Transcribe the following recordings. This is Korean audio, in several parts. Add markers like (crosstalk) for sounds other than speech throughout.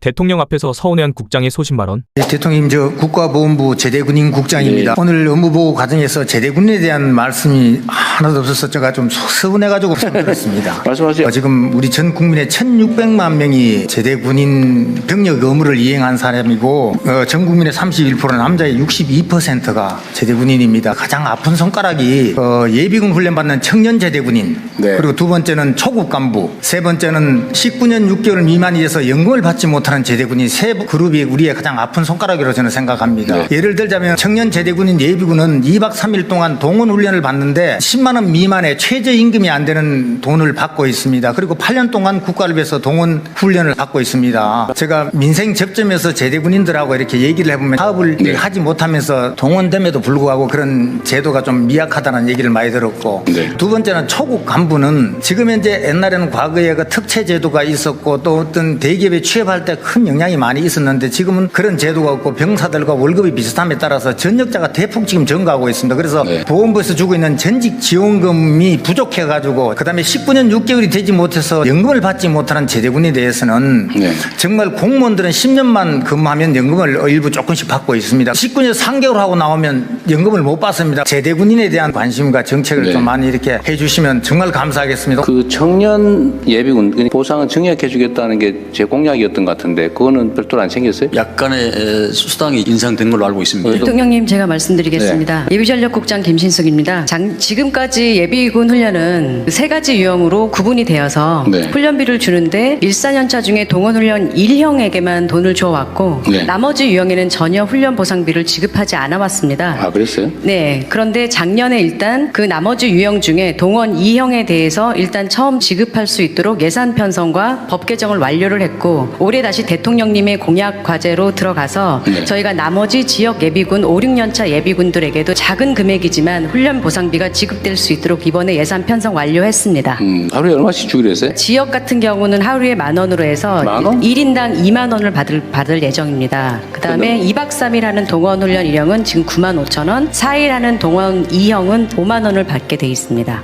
대통령 앞에서 서운해한 국장의 소신 발언. 네, 대통령 저 국가보훈부 제대군인 국장입니다. 오늘 업무보고 과정에서 제대군에 대한 말씀이 하나도 없어서 제가 좀 속- 서운해가지고 (laughs) 들었습니다. 말씀하세요. 어, 지금 우리 전 국민의 1,600만 명이 제대군인 병력 의무를 이행한 사람이고 어, 전 국민의 31% 남자의 62%가 제대군인입니다. 가장 아픈 손가락이 어, 예비군 훈련 받는 청년 제대군인 네. 그리고 두 번째는 초급 간부 세 번째는 19년 6개월 미만이 돼서 연금을 받지 못 하는 제대군인 세 그룹이 우리의 가장 아픈 손가락이라고 저는 생각합니다. 네. 예를 들자면 청년 제대군인 예비군은 2박 3일 동안 동원 훈련을 받는데 10만 원 미만의 최저 임금이 안 되는 돈을 받고 있습니다. 그리고 8년 동안 국가를 위해서 동원 훈련을 받고 있습니다. 제가 민생 접점에서 제대군인들하고 이렇게 얘기를 해보면 사업을 네. 하지 못하면서 동원됨에도 불구하고 그런 제도가 좀 미약하다는 얘기를 많이 들었고 네. 두 번째는 초급 간부는 지금 현재 옛날에는 과거에 그 특채 제도가 있었고 또 어떤 대기업에 취업할 때큰 영향이 많이 있었는데 지금은 그런 제도가 없고 병사들과 월급이 비슷함에 따라서 전역자가 대폭 지금 증가하고 있습니다. 그래서 네. 보건부에서 주고 있는 전직 지원금이 부족해가지고 그다음에 19년 6개월이 되지 못해서 연금을 받지 못하는 제대군에 대해서는 네. 정말 공무원들은 10년만 근무하면 연금을 일부 조금씩 받고 있습니다. 19년 3개월 하고 나오면 연금을 못 받습니다. 제대군인에 대한 관심과 정책을 네. 좀 많이 이렇게 해주시면 정말 감사하겠습니다. 그 청년 예비군 그 보상은 증액해주겠다는 게 제 공약이었던 것 같은데 그거는 별도로 안 챙겼어요? 약간의 에, 수당이 인상된 걸로 알고 있습니다. 대통령님 제가 말씀드리겠습니다. 예비전력국장 김신숙입니다. 장- 지금까지 예비군 훈련은 세 가지 유형으로 구분이 되어서 네. 훈련비를 주는데 일사년차 중에 동원훈련 1형에게만 돈을 주어왔고 네. 나머지 유형에는 전혀 훈련 보상비를 지급하지 않아 왔습니다. 아 그랬어요? 네. 그런데 작년에 일단 그 나머지 유형 중에 동원 2형에 대해서 일단 처음 지급할 수 있도록 예산 편성과 법 개정을 완료를 했고 올해 다시 대통령님의 공약 과제로 들어가서 네. 저희가 나머지 지역 예비군 5, 6년차 예비군들에게도 작은 금액이지만 훈련 보상비가 지급될 수 있도록 이번에 예산 편성 완료했습니다. 음, 하루에 얼마씩 주기로 했어요? 지역 같은 경우는 하루에 만 원으로 해서 만 원? 1인당 2만 원을 받을, 받을 예정입니다. 그 다음에 2박 3일 하는 동원 훈련 1형은 지금 9만 5천 원, 4일 하는 동원 2형은 5만 원을 받게 돼 있습니다.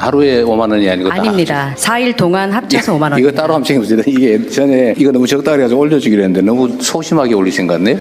하루에 5만 원이 아니고 다 아닙니다. 4일 동안 합쳐서 5만 원. 이거 따로 한번 챙겨보세요. 이게 전에 이거 너무 적다 그래가지고 올려주기로 했는데 너무 소심하게 올리신 것 같네요.